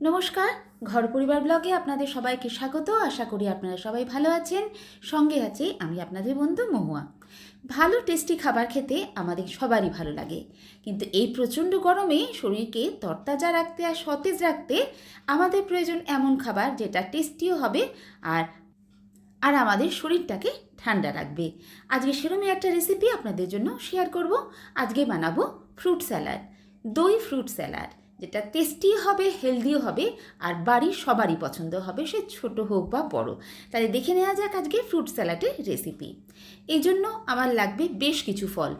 নমস্কার, ঘর পরিবার ব্লগে আপনাদের সবাইকে স্বাগত। আশা করি আপনারা সবাই ভালো আছেন। সঙ্গে আছে আমি আপনাদের বন্ধু মহুয়া। ভালো টেস্টি খাবার খেতে আমাদের সবারই ভালো লাগে। কিন্তু এই প্রচণ্ড গরমে শরীরকে তরতাজা রাখতে আর সতেজ রাখতে আমাদের প্রয়োজন এমন খাবার যেটা টেস্টিও হবে আর আর আমাদের শরীরটাকে ঠান্ডা রাখবে। আজকে সেরকমই একটা রেসিপি আপনাদের জন্য শেয়ার করব। আজকে বানাবো ফ্রুট স্যালাড দই ফ্রুট স্যালাড যেটা টেস্টিও হবে হেলদিও হবে, আর বাড়ির সবারই পছন্দ হবে, সে ছোট হোক বা বড়। তাহলে দেখে নেওয়া যাক আজকে ফ্রুট স্যালাডের রেসিপি এই জন্য আমার লাগবে বেশ কিছু ফল।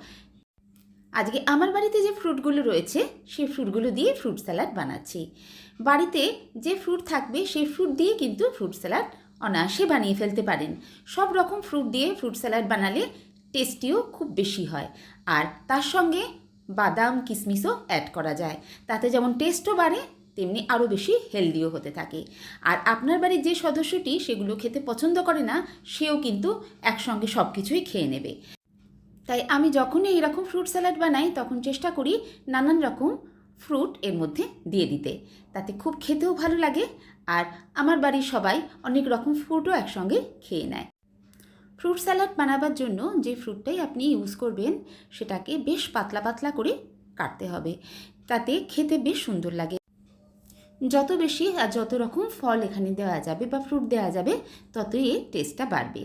আজকে আমার বাড়িতে যে ফ্রুটগুলো রয়েছে সেই ফ্রুটগুলো দিয়ে ফ্রুট স্যালাড বানাচ্ছি। বাড়িতে যে ফ্রুট থাকবে সেই ফ্রুট দিয়ে কিন্তু ফ্রুট স্যালাড অনায়াসে বানিয়ে ফেলতে পারেন। সব রকম ফ্রুট দিয়ে ফ্রুট স্যালাড বানালে টেস্টিও খুব বেশি হয়। আর তার সঙ্গে বাদাম কিশমিশও অ্যাড করা যায়। তাতে যেমন টেস্টও বাড়ে, তেমনি আরও বেশি হেলদিও হতে থাকে। আর আপনার বাড়ির যে সদস্যটি সেগুলো খেতে পছন্দ করে না, সেও কিন্তু একসঙ্গে সব কিছুই খেয়ে নেবে। তাই আমি যখনই এরকম ফ্রুট স্যালাড বানাই, তখন চেষ্টা করি নানান রকম ফ্রুট এর মধ্যে দিয়ে দিতে। তাতে খুব খেতেও ভালো লাগে, আর আমার বাড়ির সবাই অনেক রকম ফ্রুটও একসঙ্গে খেয়ে নেয়। ফ্রুট স্যালাড বানাবার জন্য যে ফ্রুটটাই আপনি ইউজ করবেন, সেটাকে বেশ পাতলা পাতলা করে কাটতে হবে। তাতে খেতে বেশ সুন্দর লাগে। যত বেশি আর যত রকম ফল এখানে দেওয়া যাবে বা ফ্রুট দেওয়া যাবে, ততই এর টেস্টটা বাড়বে।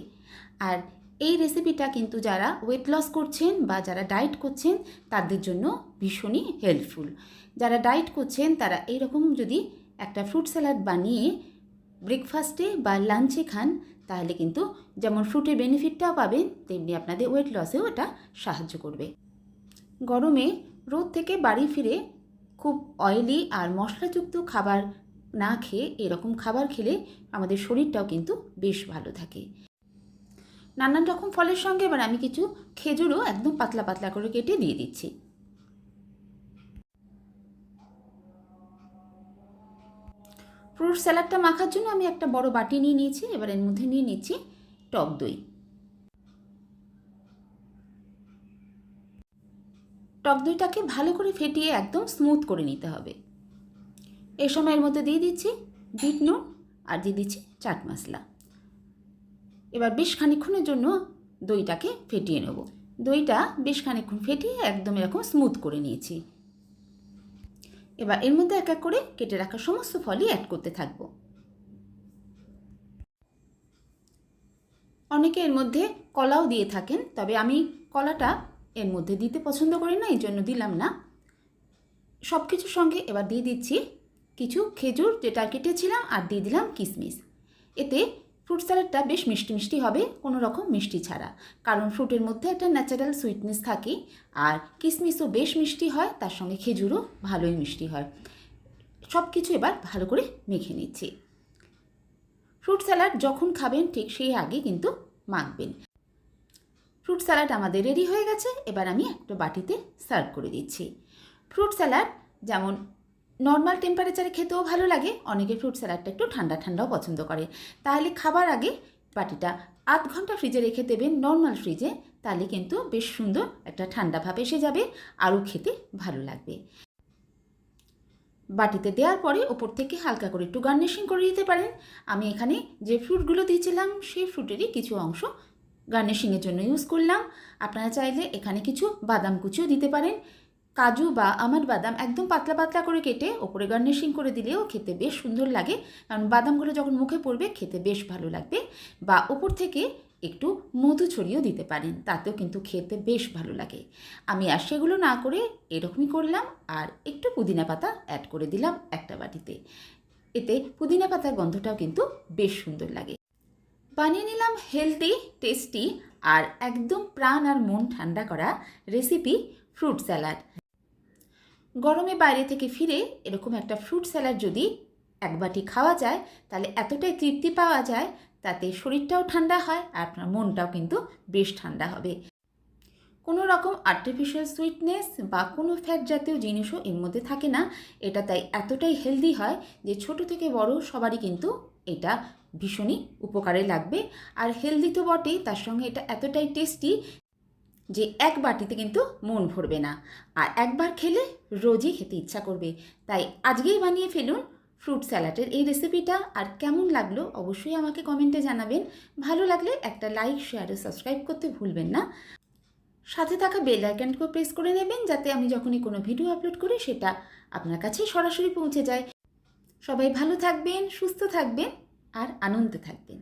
আর এই রেসিপিটা কিন্তু যারা ওয়েট লস করছেন বা যারা ডায়েট করছেন, তাদের জন্য ভীষণই হেল্পফুল যারা ডায়েট করছেন, তারা এইরকম যদি একটা ফ্রুট স্যালাড বানিয়ে ব্রেকফাস্টে বা লাঞ্চে খান, তাহলে কিন্তু যেমন ফ্রুটের বেনিফিটটাও পাবেন, তেমনি আপনাদের ওয়েট লসেও এটা সাহায্য করবে। গরমে রোদ থেকে বাড়ি ফিরে খুব অয়েলি আর মশলাযুক্ত খাবার না খেয়ে এরকম খাবার খেলে আমাদের শরীরটাও কিন্তু বেশ ভালো থাকে। নানান রকম ফলের সঙ্গে এবার আমি কিছু খেজুরও একদম পাতলা পাতলা করে কেটে দিয়ে দিচ্ছি। ফ্রুট স্যালাডটা মাখার জন্য আমি একটা বড় বাটি নিয়ে নিয়েছি, এবার এর মধ্যে নিয়ে নিচ্ছি টক দই। টক দইটাকে ভালো করে ফেটিয়ে একদম স্মুথ করে নিতে হবে। এই সময় এর মধ্যে দিয়ে দিচ্ছি বিট নুন আর দিয়ে দিচ্ছি চাট মশলা। এবার বেশ খানিক্ষণের জন্য দইটাকে ফেটিয়ে নেব। দইটা বেশ খানিক্ষণ ফেটিয়ে একদম এরকম স্মুথ করে নিয়েছি। এবার এর মধ্যে এক এক করে কেটে রাখা সমস্ত ফলই অ্যাড করতে থাকব। অনেকে এর মধ্যে কলাও দিয়ে থাকেন, তবে আমি কলাটা এর মধ্যে দিতে পছন্দ করি না এই জন্য দিলাম না। সব কিছুর সঙ্গে এবার দিয়ে দিচ্ছি কিছু খেজুর, যেটা কেটেছিলাম, আর দিয়ে দিলাম কিশমিশ এতে ফ্রুট স্যালাডটা বেশ মিষ্টি মিষ্টি হবে, কোনো রকম মিষ্টি ছাড়া। কারণ ফ্রুটের মধ্যে একটা ন্যাচারাল সুইটনেস থাকে, আর কিশমিশও বেশ মিষ্টি হয়, তার সঙ্গে খেজুরও ভালোই মিষ্টি হয়। সব কিছু এবার ভালো করে মেখে নিচ্ছি। ফ্রুট স্যালাড যখন খাবেন, ঠিক সেই আগে কিন্তু মাখবেন। ফ্রুট স্যালাড আমাদের রেডি হয়ে গেছে, এবার আমি একটা বাটিতে সার্ভ করে দিচ্ছি। ফ্রুট স্যালাড যেমন নর্মাল টেম্পারেচারে খেতেও ভালো লাগে, অনেকে ফ্রুট স্যালাডটা একটু ঠান্ডা ঠান্ডাও পছন্দ করে। তাহলে খাবার আগে বাটিটা আধ ঘণ্টা ফ্রিজে রেখে দেবেন নর্মাল ফ্রিজে তাহলে কিন্তু বেশ সুন্দর একটা ঠান্ডা ভাব এসে যাবে, আরও খেতে ভালো লাগবে। বাটিতে দেওয়ার পরে ওপর থেকে হালকা করে একটু গার্নিশিং করে দিতে পারেন। আমি এখানে যে ফ্রুটগুলো দিয়েছিলাম, সেই ফ্রুটেরই কিছু অংশ গার্নিশিংয়ের জন্য ইউজ করলাম। আপনারা চাইলে এখানে কিছু বাদাম কুচিও দিতে পারেন। কাজু বা আমন্ড বাদাম একদম পাতলা পাতলা করে কেটে ওপরে গার্নিশিং করে দিলেও খেতে বেশ সুন্দর লাগে। কারণ বাদামগুলো যখন মুখে পড়বে, খেতে বেশ ভালো লাগবে বা ওপর থেকে একটু মধু ছড়িয়েও দিতে পারেন, তাতেও কিন্তু খেতে বেশ ভালো লাগে। আমি আর সেগুলো না করে এরকমই করলাম আর একটু পুদিনা পাতা অ্যাড করে দিলাম একটা বাটিতে। এতে পুদিনা পাতার গন্ধটাও কিন্তু বেশ সুন্দর লাগে। বানিয়ে নিলাম হেলদি টেস্টি আর একদম প্রাণ আর মন ঠান্ডা করা রেসিপি ফ্রুট স্যালাড গরমে বাইরে থেকে ফিরে এরকম একটা ফ্রুট স্যালাড যদি এক বাটি খাওয়া যায়, তাহলে এতটাই তৃপ্তি পাওয়া যায়, তাতে শরীরটাও ঠান্ডা হয় আর আপনার মনটাও কিন্তু বেশ ঠান্ডা হবে। কোনো রকম আর্টিফিশিয়াল সুইটনেস বা কোনো ফ্যাট জাতীয় জিনিসও এর মধ্যে থাকে না। এটা তাই এতটাই হেলদি হয় যে ছোট থেকে বড় সবারই কিন্তু এটা ভীষণই উপকারে লাগবে। আর হেলদি তো বটেই, তার সঙ্গে এটা এতটাই টেস্টি যে এক বাটিতে কিন্তু মন ভরবে না। আর একবার খেলে রোজই খেতে ইচ্ছা করবে। তাই আজকেই বানিয়ে ফেলুন ফ্রুট স্যালাডের এই রেসিপিটা। আর কেমন লাগল অবশ্যই আমাকে কমেন্টে জানাবেন। ভালো লাগলে একটা লাইক, শেয়ার ও সাবস্ক্রাইব করতে ভুলবেন না। সাথে থাকা বেল আইকনকেও প্রেস করে নেবেন যাতে আমি যখনই কোনো ভিডিও আপলোড করি সেটা আপনার কাছে সরাসরি পৌঁছে যায়। সবাই ভালো থাকবেন, সুস্থ থাকবেন আর আনন্দে থাকবেন।